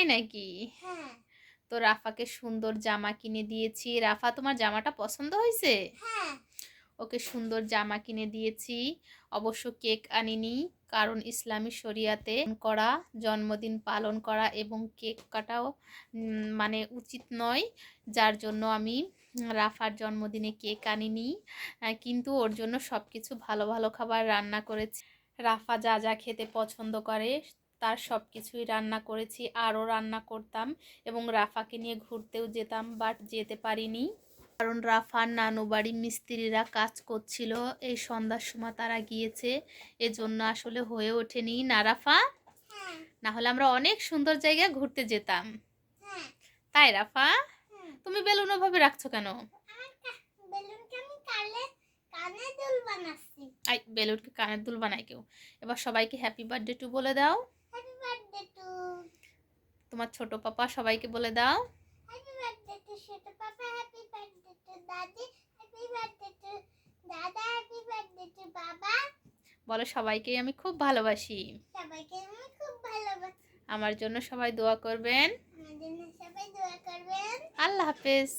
তাই নাকি? হ্যাঁ। তো রাফাকে সুন্দর জামা কিনে দিয়েছি। রাফা তোমার জামাটা পছন্দ হয়েছে? হ্যাঁ। ওকে সুন্দর জামা কিনে দিয়েছি। অবশ্য কেক আনিনি কারণ ইসলামী শরিয়াতে করা জন্মদিন পালন করা এবং কেক কাটাও মানে উচিত নয়। যার জন্য আমি রাফার জন্মদিনে কেক আনিনি কিন্তু ওর জন্য সব কিছু ভালো ভালো খাবার রান্না করেছি। রাফা যা যা খেতে পছন্দ করে তার সব কিছুই রান্না করেছি, আরও রান্না করতাম এবং রাফাকে নিয়ে ঘুরতেও যেতাম, বাট যেতে পারিনি। কারণ রাফার নানু বাড়ি মিস্ত্রিরা কাজ করছিল, এই সন্ধ্যার সময় তারা গিয়েছে, এজন্য আসলে হয়ে ওঠেনি। না, রাফা? না হলে আমরা অনেক সুন্দর জায়গায় ঘুরতে যেতাম। তাই, রাফা? তুমি বেলুন ওভাবে রাখছো কেন? বেলুনকে কানের দুল বানায় কেউ। এবার সবাইকে হ্যাপি বার্থডে টু বলে দাও। তোমার ছোট পাপা সবাইকে বলে দাও। বলো সবাইকেই আমি খুব ভালোবাসি। সবাইকে আমি খুব ভালোবাসি। আমার জন্য সবাই দোয়া করবেন। আমার জন্য সবাই দোয়া করবেন। আল্লাহ হাফেজ।